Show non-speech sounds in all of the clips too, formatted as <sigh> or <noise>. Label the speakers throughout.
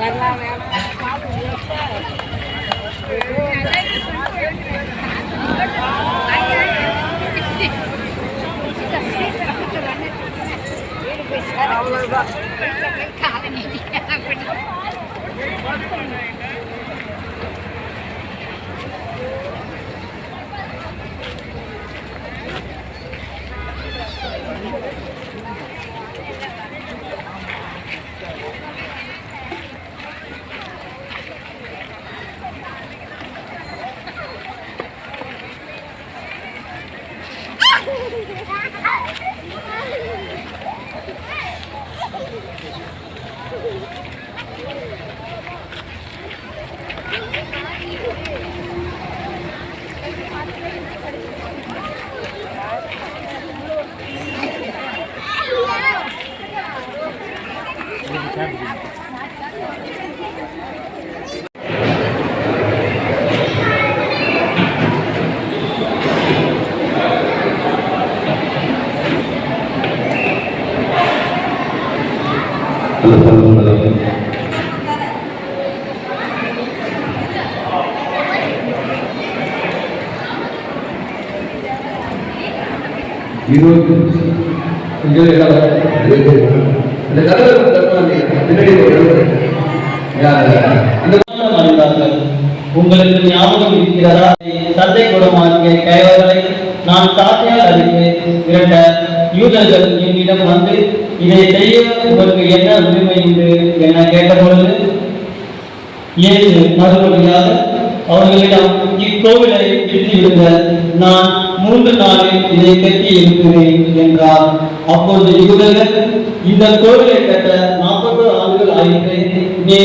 Speaker 1: <laughs> இருபது நிமிஷம் இங்கே எல்லாம் இந்த கதவை பின்னாடி
Speaker 2: அறிந்தார்கள் உங்களுக்கு ஞாபகம் இருக்கிறதா தந்தை குடமாகிய கைவர்களை நான் சாட்டையால் அறிந்து இரண்ட யூதர்கள் என்னிடம் வந்து இதை செய்ய உங்களுக்கு என்ன உரிமை உண்டு என கேட்டபொழுது இயேசு மறுபடியாக அவர்களிடம் இக்கோவிலை விட்டு நான் மூன்று நாளில் இதை கட்டி இருக்கிறேன் என்றார். அப்பொழுது யூதர்கள் இந்த கோவிலை கட்ட நாற்பது ஆண்டுகள் ஆயிற்று நீ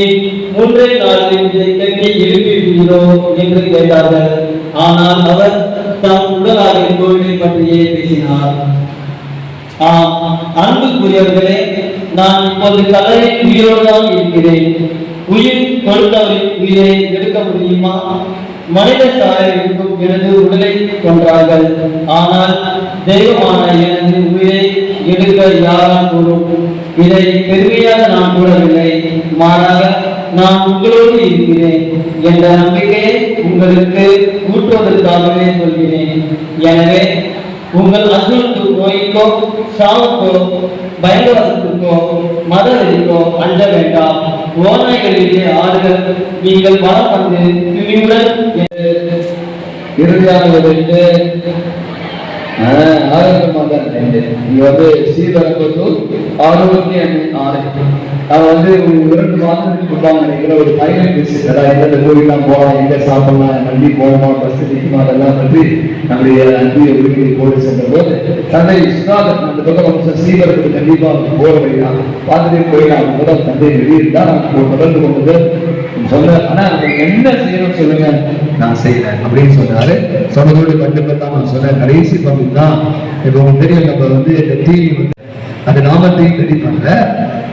Speaker 2: மூன்றே நாளில் இதை கட்டி எழுப்பிவிடுகிறோ என்று கேட்டார்கள். ஆனால் அவர் தம் உடலாக கோவிலை பற்றியே பேசினார். ஆம் அன்புக்குரியவர்களே நான் இப்போது கலரை உயிரோடுதான் இருக்கிறேன். உயிர் கொடுத்தவரின் உயிரை எடுக்க முடியுமா? மனித சாயல் இருக்கும் எனது உடலை கொன்றார்கள். ஆனால் தெய்வமான எனது உயிரை எடுக்க யாரால் கூறும் இதை பெருமையாக நான் கூறவில்லை. மாறாக நான் உங்களோடு இருக்கிறேன் என்ற நம்பிக்கையை உங்களுக்கு கூட்டுவதற்காகவே சொல்கிறேன். எனவே உங்கள் அசுரத்து நோய்க்கோ சாவுக்கோ பயங்கரத்துக்கோ மத வெறிக்கோ அஞ்ச வேண்டாம். ஓநாய்களிலே ஆடுகள் நீங்கள் வரம் வந்து துணிவுடன்
Speaker 1: இறுதியாக வந்து ஆரோக்கியமாக தான். இருந்தேன். இங்க வந்து ஸ்ரீபெரும்புத்தூர் ஆரோக்கிய ஆரோக்கியம் நான் வந்து ஒரு இரண்டு மாதத்துக்கு முன்பாக நினைக்கிற ஒரு பயணம் பேசிட்டு எந்த கோவிலாம் போகலாம் எங்கே சாப்பிடலாம் வண்டி போகணுமா பஸ் நிற்குமா அதெல்லாம் வந்து நம்முடைய அன்பு உரிமையை போட்டு சென்ற போது தந்தை சுதாகர் அந்த பக்கம் வந்து சீவருக்கு கண்டிப்பாக போக வழியா பார்த்துட்டு போயிடலாம். முதல் தந்தை வெளியிருந்தா நான் தொடர்ந்து கொண்டது சொன்ன ஆனால் உங்களுக்கு என்ன செய்யணும்னு சொல்லுங்க. நான் செய்யறேன் அப்படின்னு சொன்னாரு. சொன்னதோடு கண்டிப்பாக தான் நான் சொன்னேன். கடைசி பங்கு தான் இப்போ உங்களுக்கு தெரியும் நம்ம வந்து இந்த டிவி வந்து அந்த நாமத்தையும் ரெடி பண்ற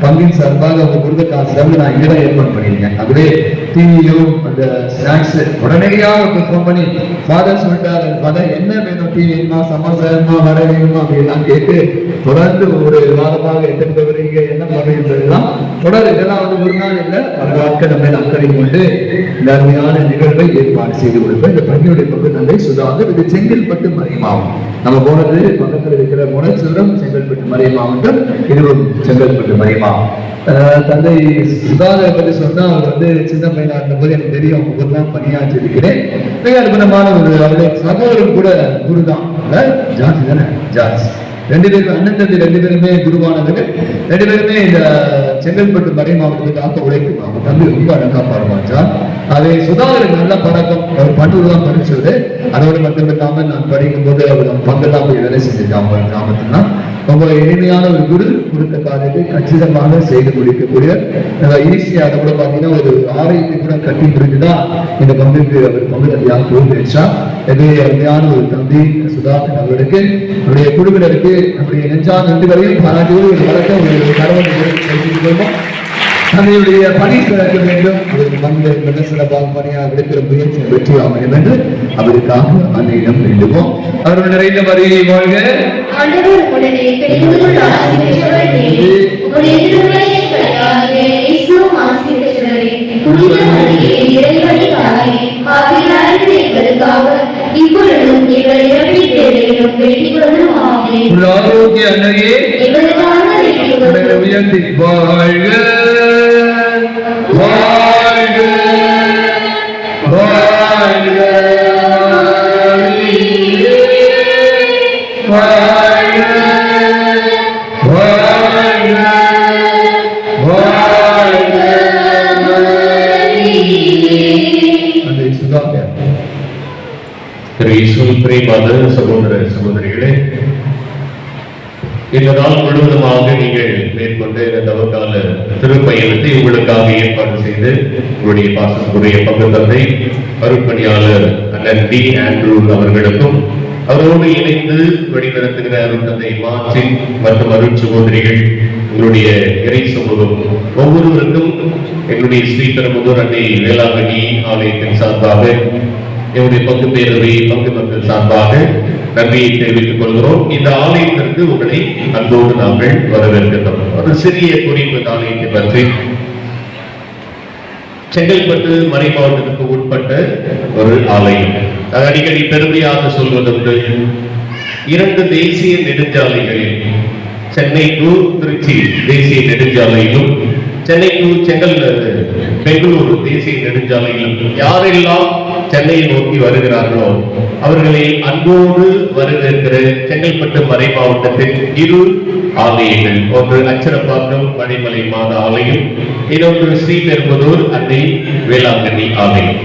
Speaker 1: பங்கின் சார்பாக அவங்க கொடுத்த காசுல நான் இங்கே தான் ஏற்பாடு பண்ணியிருக்கேன். அப்படியே டிவியும் அந்த ஸ்நாக்ஸ் உடனடியாக ஃபோன் பண்ணி ஃபாதர் சொல்லிட்டாரு ஃபாதர் என்ன வேணும்? டிவி வேணுமா? சமோசா வேணுமா? வடை வேணுமா? அப்படின்லாம் கேட்டு தொடர்ந்து ஒரு வாரமாக எடுத்துட்டு வரீங்க? என்ன பண்ணுறதுலாம் தொடர் இதெல்லாம் வந்து ஒரு நாள் இல்லை பல நாட்கள் நம்ம அக்கறை கொண்டு இந்த அருமையான நிகழ்வை ஏற்பாடு செய்து கொடுப்பேன் இந்த பள்ளியுடைய பங்கு தந்தை சுதாகர் இது செங்கல்பட்டு மறைமாவும். நம்ம போனது பக்கத்தில் இருக்கிற முனச்சுரம் செங்கல்பட்டு மறை இதுவும் செங்கல்பட்டு மறை தந்தை சுதாகர் பற்றி சொன்னா அவர் வந்து சின்ன பையனா இருந்தபோது எனக்கு தெரியும் அவங்க ஊர் தான் பணியாற்றி இருக்கிறேன் மிக அற்புதமான ஒரு அவருடைய சகோதரர் கூட குரு தான் ஜார்ஜ் தானே? ஜார்ஜ் ரெண்டு பேரும் அண்ணன் தம்பி ரெண்டு பேருமே குருவானவர்கள். ரெண்டு பேருமே இந்த செங்கல்பட்டு மறை மாவட்டத்துக்காக உழைக்கும். அவங்க தம்பி ரொம்ப அழகா பாடுவான். ஜான் அதை நல்ல பழக்கம். அவர் பன்னூர் தான் படிச்சது அதோடு மட்டும் இல்லாமல் நான் படிக்கும் போது அவர் பங்கெல்லாம் போய் வேலை செஞ்சிருக்காங்க. கிராமத்துலாம் ரொம்ப எளிமையான ஒரு குரு கொடுத்த காரியத்தை கச்சிதமாக செய்து முடிக்கக்கூடிய ஈஸியாக அதை கூட பார்த்தீங்கன்னா ஒரு ஆலயத்தை கூட கட்டி முடிஞ்சுதான் இந்த பங்குக்கு அவர் பங்குதலியாக பொறுப்பேற்றா எனவே அருமையான ஒரு தம்பி சுதாகர் அவர்களுக்கு நம்முடைய குழுவினருக்கு நம்முடைய நெஞ்சான் ரெண்டு வரையும் பாராட்டுவது ஒரு வழக்கம் ஒரு கடவுள் தன்னுடைய பணி சிறக்க வேண்டும். அதற்கு மனித மனித சிறப்பாக பணியாக கிடைக்கிற முயற்சி வெற்றி அமையும் என்று அவருக்காக அன்னையிடம் வேண்டுவோம். அவர்கள் நிறைந்த மறியை வாழ்க.
Speaker 3: புனித மரியே இறைவனுக்காக பாவிகளாக எங்களுக்காக
Speaker 1: உயர்த்தி வாழ்க.
Speaker 4: சகோதர சகோதரிகளே இந்த நாள் முழுவதுமாக நீங்கள் மேற்கொண்ட இந்த தவக்கால திருப்பயணத்தை உங்களுக்காக ஏற்பாடு செய்து உங்களுடைய பாசத்துக்குரிய பங்கு தந்தை அருட்பணியாளர் அண்ணன் டி ஆண்ட்ரூ அவர்களுக்கும் அவரோடு இணைந்து வழிநடத்துகிற தந்தை மார்டின் மற்றும் அருட் சகோதரிகள் உங்களுடைய இறை சமூகம். ஒவ்வொருவருக்கும் என்னுடைய ஸ்ரீபெரும்புதூர் அன்னை வேளாங்கண்ணி ஆலயத்தின் சார்பாக என்னுடைய பங்கு பேரவை பங்கு மக்கள் சார்பாக நன்றியை தெரிவித்துக் கொள்கிறோம். இந்த ஆலயத்திற்கு உங்களை அன்போடு நாங்கள் வரவேற்கின்றோம். ஒரு சிறிய குறிப்பு ஆலயத்தை பற்றி. செங்கல்பட்டு மறை மாவட்டத்துக்கு உட்பட்ட ஒரு ஆலயம். அது அடிக்கடி பெருமையாக சொல்வதுண்டு. இரண்டு தேசிய நெடுஞ்சாலைகளில் சென்னை டு திருச்சி தேசிய நெடுஞ்சாலையிலும் சென்னை டு செங்கல் பெங்களூரு தேசிய நெடுஞ்சாலையில் யாரெல்லாம் சென்னையை நோக்கி வருகிறார்களோ அவர்களை அன்போடு வரவேற்கிற செங்கல்பட்டு மறை மாவட்டத்தின் இரு ஆலயங்கள். ஒன்று அச்சரப்பாக்கம் மணிமலை மாத ஆலயம் இன்னொன்று ஸ்ரீபெரும்புதூர் அன்னை வேளாங்கண்ணி ஆலயம்.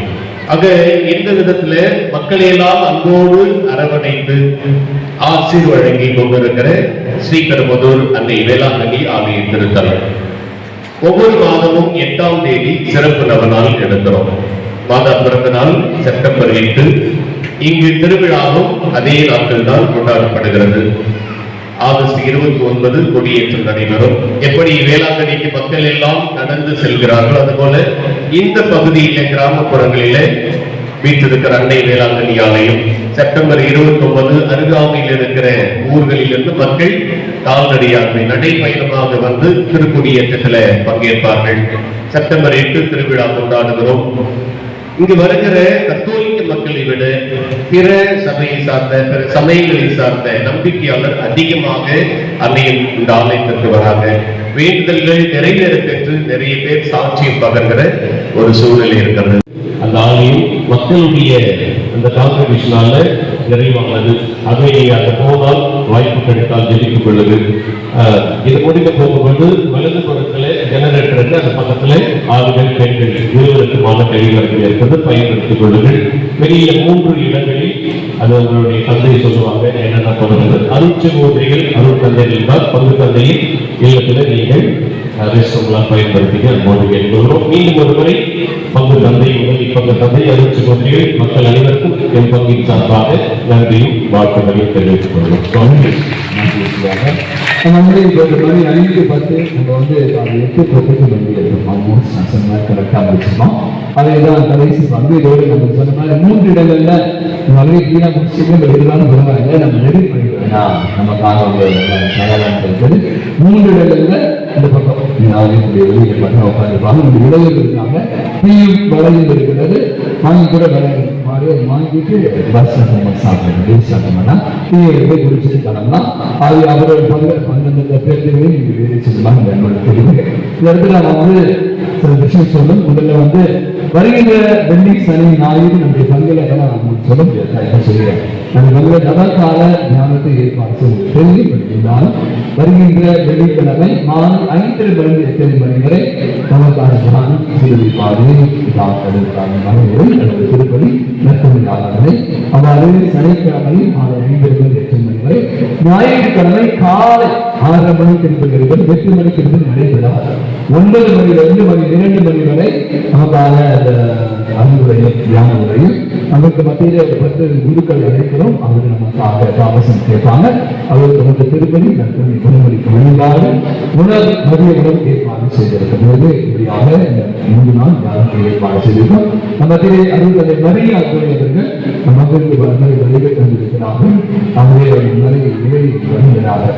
Speaker 4: ஆக இந்த விதத்துல மக்களையெல்லாம் அன்போடு அரவணைத்து ஆசிர் வழங்கி கொண்டிருக்கிற ஸ்ரீபெரும்புதூர் அன்னை வேளாங்கண்ணி ஆலய திருத்தலம். ஒவ்வொரு மாதமும் எட்டாம் தேதி சிறப்பு நவநாள் எடுக்கிறோம் மாதா பிறந்த நாள் செப்டம்பர் எட்டு. இங்கு திருவிழாவும் அதே நாட்கள் தான் கொண்டாடப்படுகிறது. ஆகஸ்ட் இருபத்தி ஒன்பது கொடியேற்றம் நடைபெறும். எப்படி வேளாங்கண்ணிக்கு மக்கள் எல்லாம் நடந்து செல்கிறார்கள் அதுபோல இந்த பகுதியில கிராமப்புறங்களில வீட்டிருக்கிற அன்னை வேளாங்கண்ணி ஆலயம் செப்டம்பர் இருபத்தி ஒன்பது அருகாமையில் இருக்கிற ஊர்களிலிருந்து மக்கள் கால்நடையாக நடைபயணமாக வந்து திருக்குடி திருக்குடியேற்றத்தில் பங்கேற்பார்கள். செப்டம்பர் எட்டு திருவிழா கொண்டாடுகிறோம். இங்கு வருகிற கத்தோலிக்க மக்களை விட பிற சபையை சார்ந்த பிற சமயங்களை சார்ந்த நம்பிக்கையாளர் அதிகமாக அன்னையின் இந்த ஆலயத்திற்கு வராங்க. வேண்டுதல்கள் நிறைவேற பெற்று நிறைய பேர் சாட்சியம் பகர்கிற ஒரு சூழ்நிலை இருக்கிறது. அந்த மக்களுடைய அந்த கான்ட்ரிபியூஷனால நிறைவானது. அதை அந்த போனால் வாய்ப்பு கிடைத்தால் ஜெயித்துக் கொள்ளுது இது முடிக்க போகும்போது வலது பக்கத்தில் ஜெனரேட்டர் இருக்கு அந்த பக்கத்துல ஆண்கள் பெண்கள் இருவருக்குமான கழிவறைகள் இருக்கிறது பயன்படுத்திக் கொள்ளுங்கள். பெரிய மூன்று இடங்களில் அது உங்களுடைய தந்தை சொல்லுவாங்க என்னென்ன பண்ணுறது அருட்சகோதரிகள் அருள் தந்தைகள் என்றால் பங்கு தந்தையின் இல்லத்தில் நீங்கள் ரெஸ்ட்ரூம்லாம் பயன்படுத்திக்க அன்போடு கேட்டுக்கொள்கிறோம். மீண்டும் ஒருமுறை பங்கு தந்தை உதவி பங்கு தந்தை அருட்சகோதரிகள் மக்கள் அனைவருக்கும் என் பங்கின் சார்பாக நன்றியும் வாழ்த்துக்களையும் தெரிவித்துக் கொள்கிறோம்.
Speaker 1: வந்து இப்போ இந்த மாதிரி நம்ம வந்து அது எட்டு பத்துக்கு வந்து கரெக்டாக முடிச்சிருக்கோம். அதை தான் கடைசி வந்து இதோடு நம்ம சொன்ன மாதிரி மூன்று இடங்கள்ல மதுரை கீழே முடிச்சுட்டு வெளியிலான இருந்தாலும் நம்ம ரெடி பண்ணிடுவோம் நமக்காக ஒரு தயாராக இருக்குது மூன்று இடங்கள்ல இந்த பக்கம் ஆலயத்துடைய வெளியே மட்டும் உட்காந்துருப்பாங்க இந்த இடங்கள் இருக்காங்க. டீயும் வளையும் இருக்கிறது. வாங்கி கூட மாதிரி வாங்கிட்டு பஸ் நம்ம சாப்பிடணும் டீ சாப்பிட்டோம்னா டீ எடுத்து குடிச்சிட்டு கிளம்பலாம். அது அவரோட பங்கு பன்னெண்டு பேருக்கு நீங்க வேறு என்னோட தெரிவு இந்த இடத்துல நான் வந்து சில விஷயம் சொல்லும் முதல்ல வந்து வருகின்ற வெள்ளி சனி ஞாயிறு நம்முடைய பங்குல எல்லாம் நம்ம சொல்ல முடியாது நான் இப்ப சொல்கிறேன் நம்ம பங்குல நவகால ஞானத்தை ஏற்பாடு செய்வோம் கேள்விப்பட்டிருந்தாலும் வருகின்ற வெள்ளிக்கிழமை மாலை ஐந்தரை மணி எத்தனை மணி வரை நமக்கான தியானம் சிறுவி திருப்பதி நற்கொண்டாளர்களை அவ்வாறு சனிக்கிழமை மாலை ஐந்தரை மணி எட்டு மணி வரை ஞாயிற்றுக்கிழமை காலை ஆறரை மணிக்கு இருக்கிறது எட்டு மணிக்கு இருந்து நடைபெறாது. ஒன்பது மணி ரெண்டு மணி இரண்டு மணி வரை நமக்கான அந்த அறிவுரையும் தியான உரையும் நமக்கு மத்தியில் ஒரு பத்து குருக்கள் அழைக்கிறோம். அவர்கள் நமக்காக தாமசம் கேட்பாங்க. அவருக்கு நமக்கு திருப்பதி நற்பணி குணமளிக்க வழிபாடு உணர் மதிய உணவு ஏற்பாடு போது இப்படியாக இந்த மூன்று நாள் யாருக்கு ஏற்பாடு செய்திருக்கோம்? நம்ம திரு அருள்களை நிறைய அற்புதங்கள் நமக்கு வந்து வெளியே தந்திருக்கிறார்கள் ஆகவே நிறைய ஏழை வருகிறார்கள்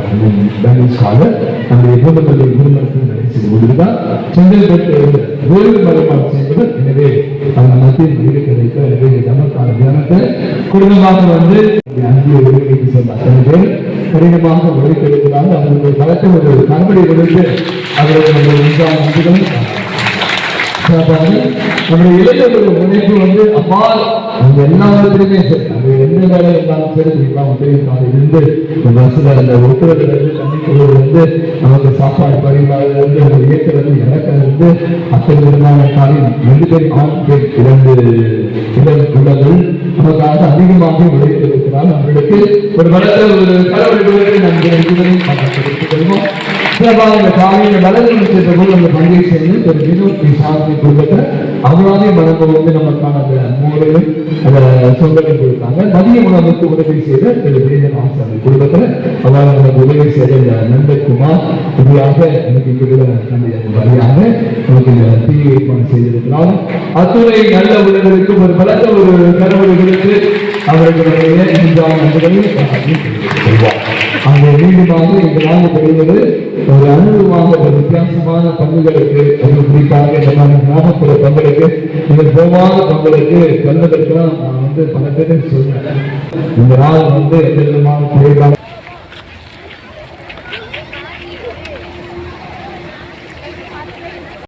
Speaker 1: பேங்கிஸ்காக நம்முடைய குடும்பத்தை குடும்பத்தில் நிறைய செய்து கொண்டிருந்தார் செங்கல்பட்டு வேறு மறுபாடு செய்தவர். எனவே அந்த மத்தியில் வீடு கிடைத்த எனவே நமக்கான தியானத்தை குடும்பமாக வந்து அங்கே ஒருங்கிணைத்து சென்ற கடினமாக உழைத்திருக்கிறார்கள் அவர்களுடைய பலத்தை ஒரு கண்படி கொடுத்து அவர்களுடைய உண்டான நன்றிகளை நம்முடைய இளைஞர்களுடைய முனைப்பு வந்து அப்பா அவங்க எல்லா விதத்திலுமே சரி அது எந்த வேலை இருந்தாலும் சரி எல்லாம் உதவி இருந்து இந்த அந்த ஒட்டுறதுல தண்ணி வந்து நமக்கு சாப்பாடு பரிமாறுறது இருந்து இயக்கிறது இறக்கிறது அத்தனை விதமான காரியம் ரெண்டு பேர் ஆண் பெண் இரண்டு நமக்காக அதிகமாக உழைத்திருக்கிறார். அவர்களுக்கு ஒரு வளர்த்த ஒரு கடவுளுக்கு நம்ம இருவரையும் பார்த்துக் கொள்வோம். இந்த காலையில் வளர்ந்து சென்ற அந்த பண்டிகை செய்து ஒரு வினோத் சாந்தி குடும்பத்தை அவராதே மரபு வந்து நமக்கான அந்த மோரையும் அந்த சொந்தங்கள் கொடுத்தாங்க. மதிய உணவுக்கு உதவி செய்த திரு வேதன் ஆசாமி குடும்பத்துல. அவர் நமக்கு உதவி செய்த இந்த நந்தகுமார். இப்படியாக எனக்கு இங்கு வழியாக நமக்கு இந்த தீ செய்திருக்கிறார். அத்துறை நல்ல உறவுகளுக்கு ஒரு பலத்த ஒரு கடவுள்களுக்கு அவர்களுடைய நெஞ்சான அங்கே மீண்டுமாக இந்த நாள் பெறுவது ஒரு அனுபவமாக ஒரு வித்தியாசமான பங்குகளுக்கு அது குறிப்பாக இந்த மாதிரி கிராமப்புற பங்களுக்கு நீங்கள் போவாத பங்களுக்கு சொல்வதற்கெல்லாம் நான் வந்து பல பேருக்கு சொல்றேன். இந்த நாள் வந்து எந்த விதமான